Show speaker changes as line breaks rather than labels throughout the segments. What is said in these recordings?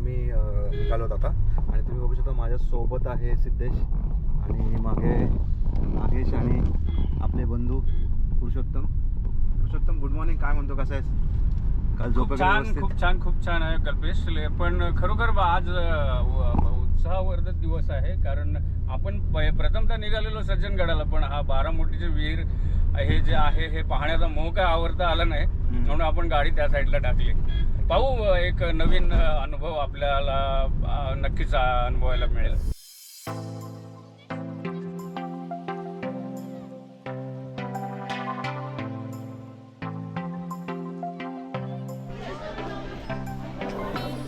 आम्ही निघालो होतो आता. आणि तुम्ही बघू शकता माझ्या सोबत आहे सिद्धेश आणि मागे नागेश आणि आपले बंधू पुरुषोत्तम. पुरुषोत्तम गुड मॉर्निंग काय म्हणतो? कसं आहेस? काल झोप
छान? खूप छान खूप छान आहे कल्पेश. पण खरोखर बा आज उत्साहवर्धक दिवस आहे. कारण आपण प्रथमतः निघालेलो सज्जनगडाला पण हा बारामोटीचे विहीर हे जे आहे हे पाहण्याचा मोह काय आवडता आला नाही. म्हणून आपण गाडी त्या साईडला टाकली. पाहू एक नवीन अनुभव आपल्याला नक्कीच अनुभवायला मिळेल.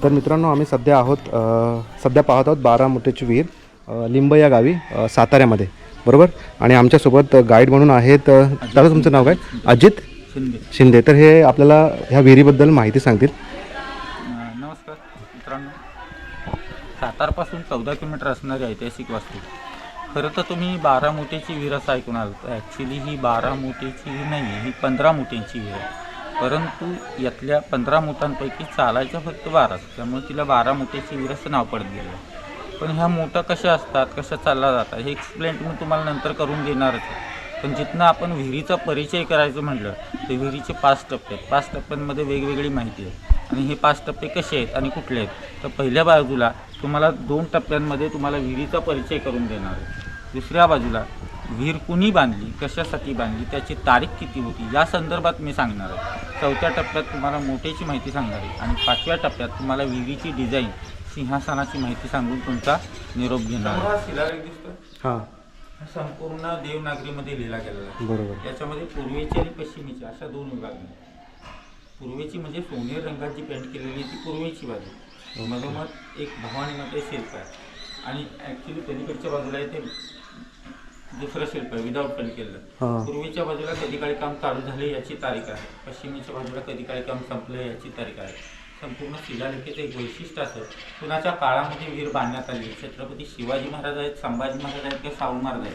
तर मित्रांनो आम्ही सध्या आहोत सध्या पाहत आहोत बारा मोठ्याची विहीर लिंब या गावी साताऱ्यामध्ये. बरोबर? आणि आमच्यासोबत गाईड म्हणून आहेत दादा तुमचं नाव काय? अजित
शिंदे.
शिंदे. तर हे आपल्याला ह्या विहिरीबद्दल माहिती सांगतील.
नमस्कार मित्रांनो. सातारपासून चौदा किलोमीटर असणारी ऐतिहासिक वास्तू. खरं तर तुम्ही बारा मोठ्याची विहीर असं ऐकून आलं ॲक्च्युली ही बारा मोठ्याची विहीर नाही आहे ही पंधरा मोठ्यांची विहीर आहे. परंतु यातल्या पंधरा मोठांपैकी चालायच्या फक्त बाराच त्यामुळे तिला बारा मोठ्याची विहीर असं नाव पडत गेलं. पण ह्या मोठ्या कशा असतात कशा चालल्या जातात हे एक्सप्लेन मी तुम्हाला नंतर करून देणारच आहे. पण जिथनं आपण विहिरीचा परिचय करायचं म्हटलं तर विहिरीचे पाच टप्पे आहेत. पाच टप्प्यांमध्ये वेगवेगळी माहिती आहे. आणि हे पाच टप्पे कसे आहेत आणि कुठले आहेत? तर पहिल्या बाजूला तुम्हाला दोन टप्प्यांमध्ये तुम्हाला विहिरीचा परिचय करून देणार आहे. दुसऱ्या बाजूला विहीर कुणी बांधली कशासाठी बांधली त्याची तारीख किती होती या संदर्भात मी सांगणार आहे. चौथ्या टप्प्यात तुम्हाला मोठ्याची माहिती सांगणार आहे. आणि पाचव्या टप्प्यात तुम्हाला विहिरीची डिझाईन सिंहासनाची माहिती सांगून तुमचा निरोप घेणार आहे. हा. संपूर्ण देवनागरीमध्ये लिहिला गेलेला आहे.
बरोबर.
याच्यामध्ये पूर्वेची आणि पश्चिमेची अशा दोन विभाग आहेत. पूर्वेची म्हणजे सोनेरी रंगाची पेंट केलेली ती पूर्वेची बाजू. मधोमध एक भवानीमध्ये शिल्प आहे. आणि ॲक्च्युली पलीकडच्या बाजूला आहे ते दुसरं शिल्प आहे विदाऊट पेंट केलेलं. पूर्वेच्या बाजूला कधी काळी काम चालू झाले याची तारीख आहे. पश्चिमेच्या बाजूला कधी काळी काम संपलं याची तारीख आहे. संपूर्ण शिलालेखेचं एक वैशिष्ट्य असं कुणाच्या काळामध्ये विहीर बांधण्यात आली? छत्रपती शिवाजी महाराज आहेत संभाजी महाराज आहेत किंवा शाहू महाराज आहेत?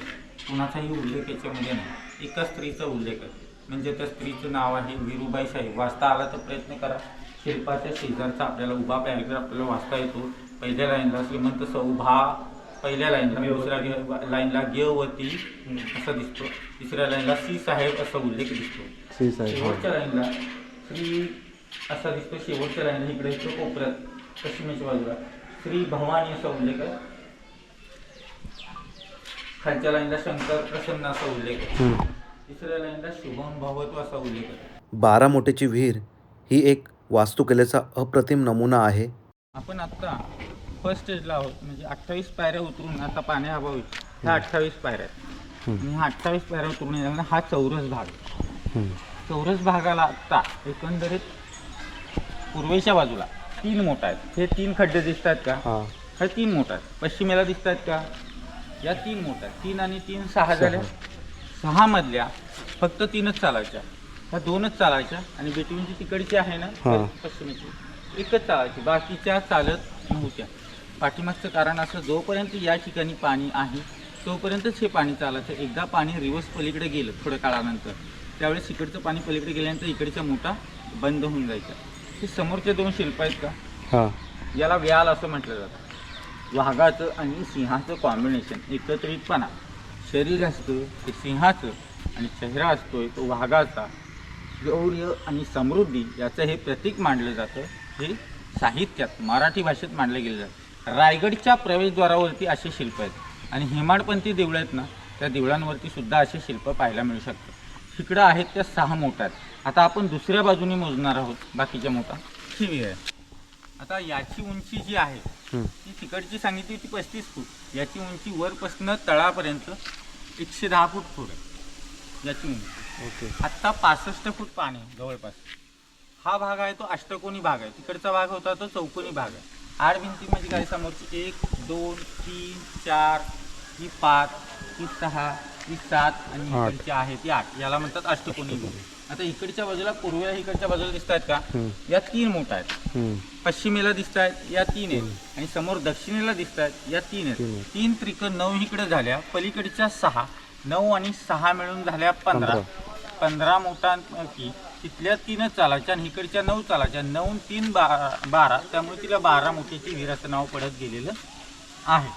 कुणाचाही उल्लेख याच्यामध्ये नाही. एका स्त्रीचा उल्लेख आहे. म्हणजे त्या स्त्रीचं नाव आहे विरुबाई साहेब. वाचता आला तर प्रयत्न करा. शिल्पाच्या शेजारचा आपल्याला उभा पॅरेग्राफ आपल्याला वाचता येतो. पहिल्या लाईनला श्रीमंत सौभा पहिल्या लाईनला दुसऱ्या गे- लाईनला गेवती असं दिसतो. तिसऱ्या लाईनला सी साहेब असा उल्लेख दिसतो.
साहेब
शेवटच्या लाईनला श्री असा दिसतो शेवटच्या लाईनला इकडे दिसतो कोपऱ्यात पश्चिमेच्या बाजूला. श्री भवानी असा उल्लेख आहे. खालच्या लाईनला शंकर प्रसन्न असा उल्लेख आहे. तिसऱ्या लाईनला शुभम भवतू असा उल्लेख आहे.
बारा मोठ्याची विहीर ही एक वास्तुकलेचा अप्रतिम नमुना आहे.
आपण आत्ता फर्स्ट स्टेजला आहोत म्हणजे अठ्ठावीस पायऱ्या उतरून आता पाण्याअभावी ह्या अठ्ठावीस पायऱ्या. आहेत आणि ह्या अठ्ठावीस पायऱ्या उतरून हा चौरस भाग. चौरस भागाला आत्ता एकंदरीत पूर्वेच्या बाजूला. तीन मोठ आहेत. हे तीन खड्डे दिसत आहेत का?
हां.
हे तीन मोठ आहेत. पश्चिमेला दिसत आहेत का? या तीन मोठ आहेत. तीन आणि तीन सहा झाल्या सहा मधल्या फक्त तीनच चालायच्या. ह्या दोनच चालायच्या आणि बेटवींची तिकडची आहे ना
हां.
पश्चिमेची. एकच चालायची. बाकीच्या चालत नव्हत्या. पाठीमागचं कारण असं जोपर्यंत या ठिकाणी पाणी आहे तोपर्यंतच हे पाणी चालायचं. एकदा पाणी रिवर्स पलीकडे गेलं थोड्या काळानंतर. त्यावेळेस इकडचं पाणी पलीकडे गेल्यानंतर इकडच्या मोठा बंद होऊन जायचा. हे समोरचे दोन शिल्प आहेत का?
हां.
याला व्याल असं म्हटलं जातं. वाघाचं आणि सिंहाचं कॉम्बिनेशन एकत्रितपणा. शरीर असतं ते सिंहाचं आणि चेहरा असतोय तो वाघाचा. गौर्य आणि समृद्धी याचं हे प्रतीक मानलं जातं. हे साहित्यात मराठी भाषेत मांडलं गेलं जातं. रायगडच्या प्रवेशद्वारावरती असे शिल्प आहेत. आणि हेमाडपंथी देवळं आहेत ना त्या देवळांवरती सुद्धा असे शिल्प पाहायला मिळू शकतात. इकडं आहेत त्या सहा मोठ्या. आहेत आता आपण दुसऱ्या बाजूने मोजणार आहोत बाकीच्या मोठा विहीर आहे. आता याची उंची जी आहे. ती तिकडची सांगितली होती पस्तीस फूट. याची उंची वरपासनं तळापर्यंत एकशे दहा फूट फूट आहे. याची उंची.
ओके.
आत्ता पासष्ट फूट पाणी आहे जवळपास. हा भाग आहे तो अष्टकोनी भाग आहे. तिकडचा भाग होता तो चौकोनी भाग आहे. आड भिंती म्हणजे काय? समोरची एक दोन तीन चार ही पाच ही सहा ही सात आणि आहे ती आठ. याला म्हणतात अष्टकोनी भाग. आता इकडच्या बाजूला पूर्वेला इकडच्या बाजूला दिसत आहेत का. या तीन मोठा आहेत. पश्चिमेला दिसत आहेत या तीन आहेत. आणि समोर दक्षिणेला दिसत आहेत या तीन आहेत. तीन त्रिक नऊ इकडे झाल्या पलीकडच्या सहा नऊ आणि सहा मिळून झाल्या पंधरा. पंधरा. मोठांपैकी तिथल्या तीनच चालायच्या आणि इकडच्या नऊ चालायच्या. नऊ तीन बारा बारा त्यामुळे तिला बारा मोठीची विहीर असं नाव पडत गेलेलं आहे.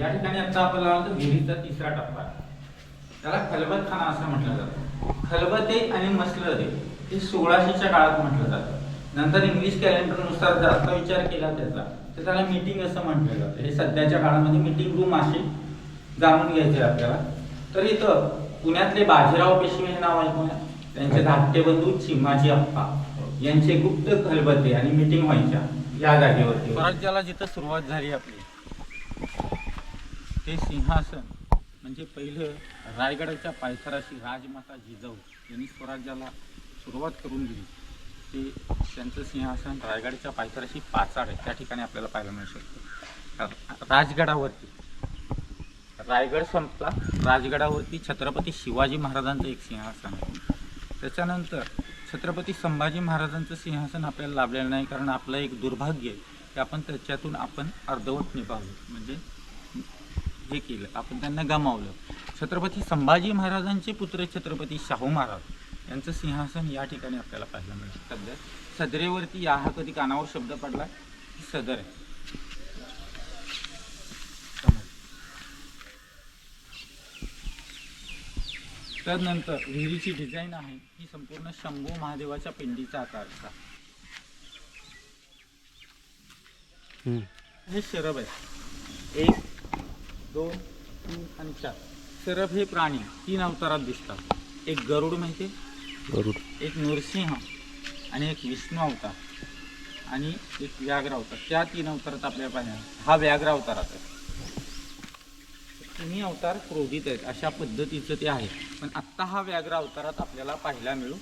या ठिकाणी आता आपल्याला आलं तर विहिरीचा तिसरा टप्पा. त्याला खलबत खाना असं म्हटलं जातं. खलबते आणि मसलदे हे सोळाशेच्या काळात म्हटलं जातं. नंतर इंग्लिश कॅलेंडरनुसार जास्त विचार केला त्याचा तर त्याला मीटिंग असं म्हटलं जातं. हे सध्याच्या काळामध्ये मीटिंग रूम अशी जाणून घ्यायचे आपल्याला. तर इथं पुण्यातले बाजीराव पेशवे हे नाव ऐकून त्यांचे धाकटे बंधू चिमाजी अप्पा यांचे गुप्त खलबते आणि मीटिंग व्हायच्या या जागेवरती. स्वराज्याला जिथं सुरुवात झाली आपली. हे सिंहासन म्हणजे पहिलं रायगडाच्या पायथराशी राजमाता जिजाऊ यांनी स्वराज्याला सुरुवात करून दिली. ते त्यांचं सिंहासन रायगडच्या पायथराशी पाचाड आहे. त्या ठिकाणी आपल्याला पाहायला मिळू शकतं. राजगडावरती रायगड संपला राजगडावरती छत्रपती शिवाजी महाराजांचं एक सिंहासन आहे. त्याच्यानंतर छत्रपती संभाजी महाराजांचं सिंहासन आपल्याला लाभलेलं नाही कारण आपलं एक दुर्भाग्य आहे की आपण त्याच्यातून आपण अर्धवट निभावलं म्हणजे हे केलं. आपण त्यांना गमावलं. छत्रपती संभाजी महाराजांचे पुत्र छत्रपती शाहू महाराज यांचं सिंहासन या ठिकाणी आपल्याला पाहायला मिळतं. सध्या सदरेवरती या हा कधी कानावर शब्द पडला? की सदर आहे. त्यानंतर विहिरीची डिझाईन आहे. ही संपूर्ण शंभू महादेवाच्या पिंडीचा आकारचा
हम्म.
हे शरब आहे. एक दोन तीन आणि चार. शरब हे प्राणी तीन अवतारात दिसतात. एक गरुड माहिती?
गरुड.
एक नृसिंह आणि एक विष्णू अवतार आणि एक व्याघ्र अवतार. त्या तीन अवतारात आपल्याला पाहिजे हा व्याघ्र अवतारात आहे. तिन्ही अवतार क्रोधित आहेत. अशा पद्धतीचं ते आहे. पण आत्ता हा व्याघ्र अवतारात आपल्याला पाहायला मिळू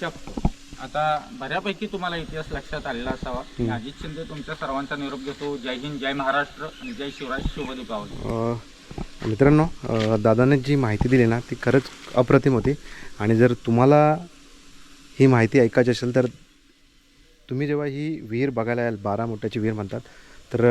शकतो. आता बऱ्यापैकी तुम्हाला इतिहास लक्षात आलेला असावा. मी अजित शिंदे तुमच्या सर्वांचा निरोप घेतो. जय हिंद जय महाराष्ट्र आणि जय शिवराज शुभ दीपावली
अ, मित्रांनो दादाने जी माहिती दिली ना ती खरंच अप्रतिम होती. आणि जर तुम्हाला ही माहिती ऐकायची असेल तर तुम्ही जेव्हा ही विहीर बघायला याल बारा मोठ्याची विहीर म्हणतात तर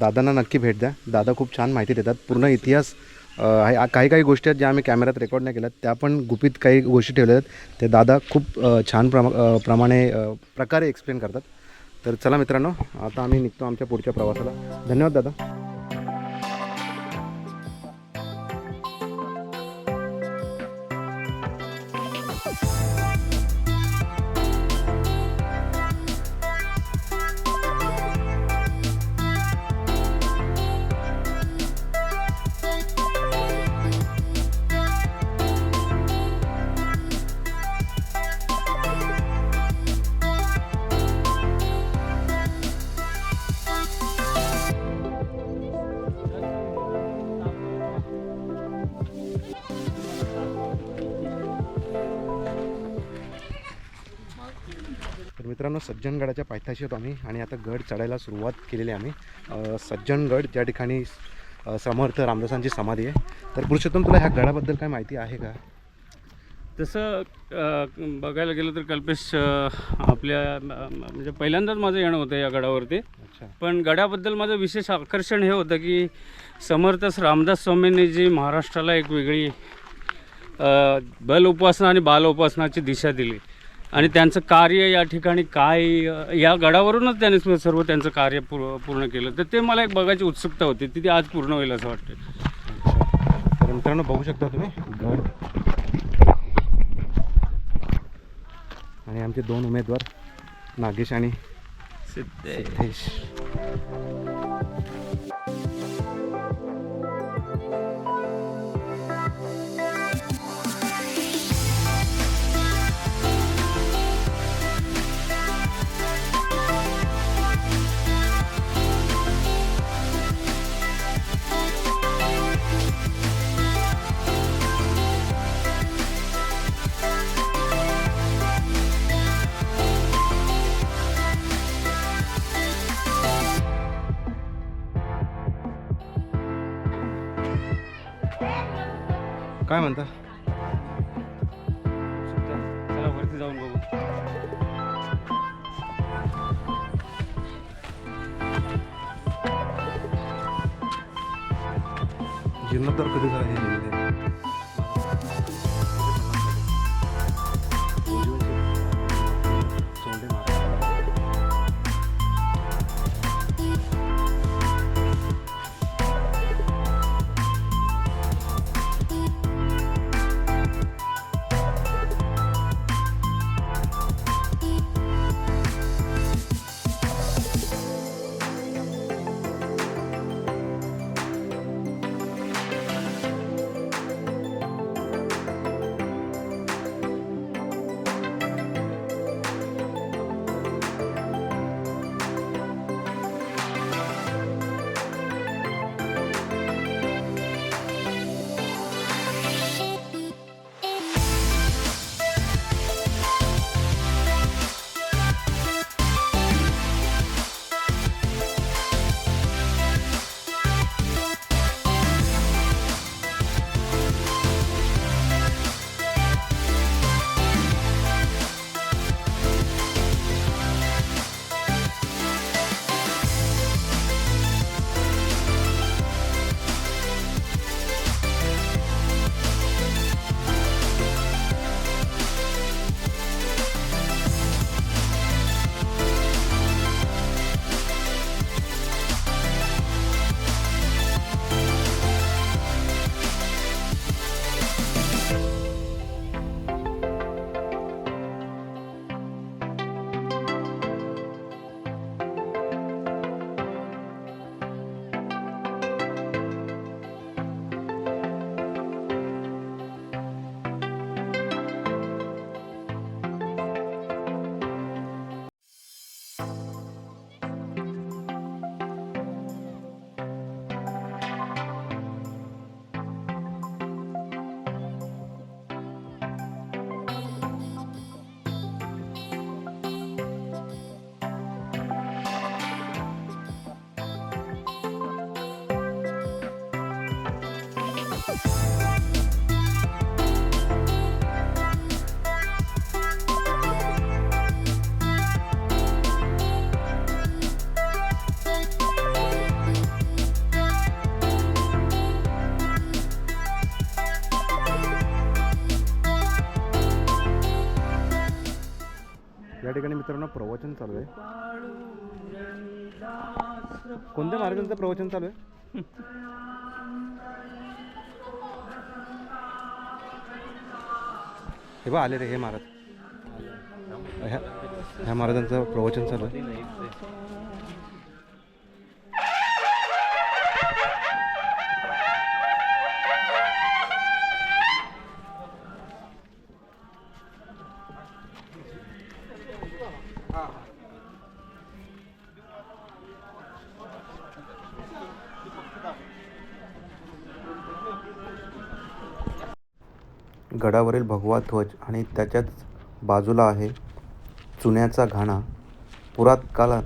दादांना नक्की भेट द्या. दादा खूप छान माहिती देतात. पूर्ण इतिहास काही काही गोष्टी आहेत ज्या आम्ही कॅमेऱ्यात रेकॉर्ड नाही केल्यात त्या पण गुपित काही गोष्टी ठेवल्या आहेत. ते दादा खूप छान प्रमा प्रमाणे प्रकारे एक्सप्लेन करतात. तर चला मित्रांनो आता आम्ही निघतो आमच्या पुढच्या प्रवासाला. धन्यवाद दादा. मित्रांनो सज्जनगडाच्या पायथ्याशी होतो आम्ही आणि आता गड चढायला सुरुवात केलेली आहे आम्ही. सज्जनगड ज्या ठिकाणी समर्थ रामदासांची समाधी आहे. तर पुरुषोत्तम तुला ह्या गडाबद्दल काय माहिती आहे का?
तसं बघायला गेलं तर कल्पेश आपल्या म्हणजे पहिल्यांदाच माझं येणं होतं या गडावरती.
अच्छा.
पण गडाबद्दल माझं विशेष आकर्षण हे होतं की समर्थ रामदास स्वामींनी जी महाराष्ट्राला एक वेगळी बल उपासना आणि बाल उपासनाची दिशा दिली. आणि त्यांचं कार्य या ठिकाणी काय या गडावरूनच त्यांनी सर्व त्यांचं कार्य पूर पूर्ण केलं. तर ते मला एक बघायची उत्सुकता होती. ती ती आज पूर्ण होईल असं वाटतं
तर मित्रांनो बघू शकता तुम्ही गड. आणि आमचे दोन उमेदवार नागेश आणि सिद्धेश. काय म्हणता? प्रवचन चालू आहे. कोणत्या महाराजांचं प्रवचन चालू आहे? हे बा आले रे हे महाराज. ह्या ह्या महाराजांचं प्रवचन चालू आहे. गडावरील भगवा ध्वज आणि त्याच्याच बाजूला आहे चुन्याचा घाणा. पुरात काळात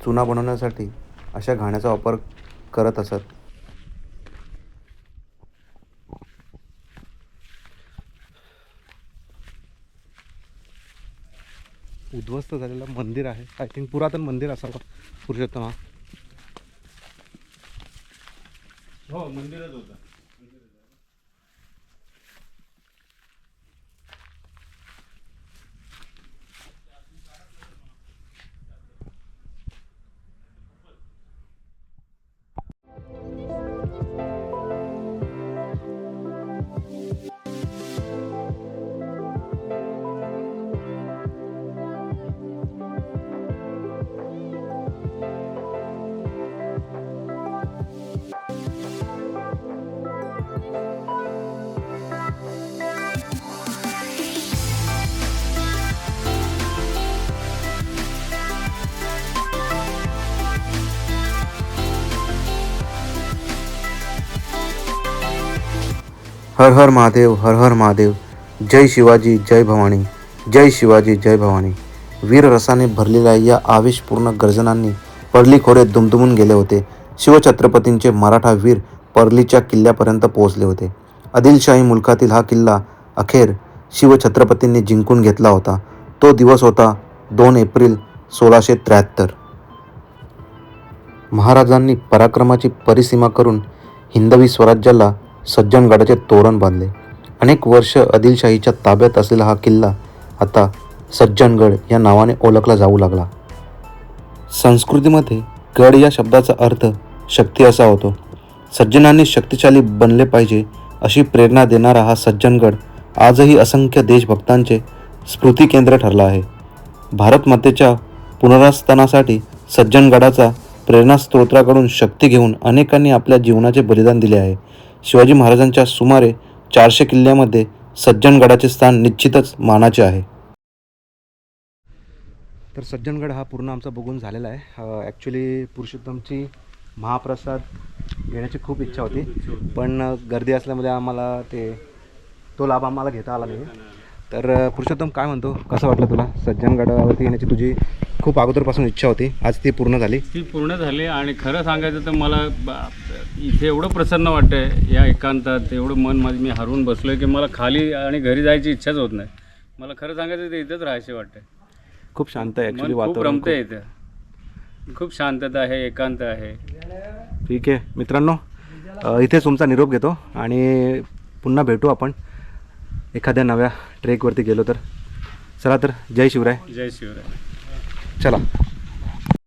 चुना बनवण्यासाठी अशा घाण्याचा वापर करत असत. उद्ध्वस्त झालेलं मंदिर आहे. आय थिंक पुरातन मंदिर असावं पुरुषोत्तम हा.
हो मंदिरच होतं.
हर हर महादेव हर हर महादेव। जय शिवाजी जय भवानी। जय शिवाजी जय भवानी। वीर रसाने भरलेल्या या आवेशपूर्ण गर्जनांनी परली खोरे दुमदुमून गेले होते. शिवछत्रपतींचे मराठा वीर परलीच्या किल्ल्यापर्यंत पोहोचले होते. आदिलशाही मुलखातील हा किल्ला अखेर शिवछत्रपतींनी जिंकून घेतला होता. तो दिवस होता दोन एप्रिल सोळाशे त्र्याहत्तर. महाराजांनी पराक्रमाची परिसीमा करून हिंदवी स्वराज्याला सज्जनगडाचे तोरण बांधले. अनेक वर्ष आदिलशाहीच्या ताब्यात असलेला हा किल्ला आता सज्जनगड या नावाने ओळखला जाऊ लागला. संस्कृतीमध्ये गड या शब्दाचा अर्थ शक्ती असा होतो. सज्जनांनी शक्तिशाली बनले पाहिजे अशी प्रेरणा देणारा हा सज्जनगड आजही असंख्य देशभक्तांचे स्मृती केंद्र ठरला आहे. भारतमातेच्या पुनरास्थानासाठी सज्जनगडाचा प्रेरणास्त्रोत्राकडून शक्ती घेऊन अनेकांनी आपल्या जीवनाचे बलिदान दिले आहे. शिवाजी महाराजांच्या सुमारे चारशे किल्ल्यामध्ये सज्जनगडाचे स्थान निश्चितच मानाचे आहे. तर सज्जनगड हा पूर्ण आमचा बघून झालेला आहे. ॲक्च्युली पुरुषोत्तमची महाप्रसाद घेण्याची खूप इच्छा होती. पण गर्दी असल्यामुळे आम्हाला ते तो लाभ आम्हाला घेता आला नाही. तर पुरुषोत्तम काय म्हणतो? कसं वाटलं तुला सज्जनगडावरती येण्याची तुझी खूप अगोदरपासून इच्छा होती. आज ती पूर्ण झाली.
ती पूर्ण झाली आणि खरं सांगायचं तर मला इथे एवढं प्रसन्न वाटतंय या एकांतात एवढं मन माझं मी हरवून बसलोय की मला खाली आणि घरी जायची इच्छाच होत नाही. मला खरं सांगायचं तर इथंच राहायचे वाटतंय.
खूप शांत आहे ॲक्च्युली
खूप
वातावरण
इथं. खूप शांतता आहे एकांत आहे.
ठीक आहे. मित्रांनो अ, इथेच तुमचा निरोप घेतो आणि पुन्हा भेटू आपण एखाद्या नव्या ट्रेकवरती गेलो तर. चला तर जय शिवराय.
जय शिवराय.
चला.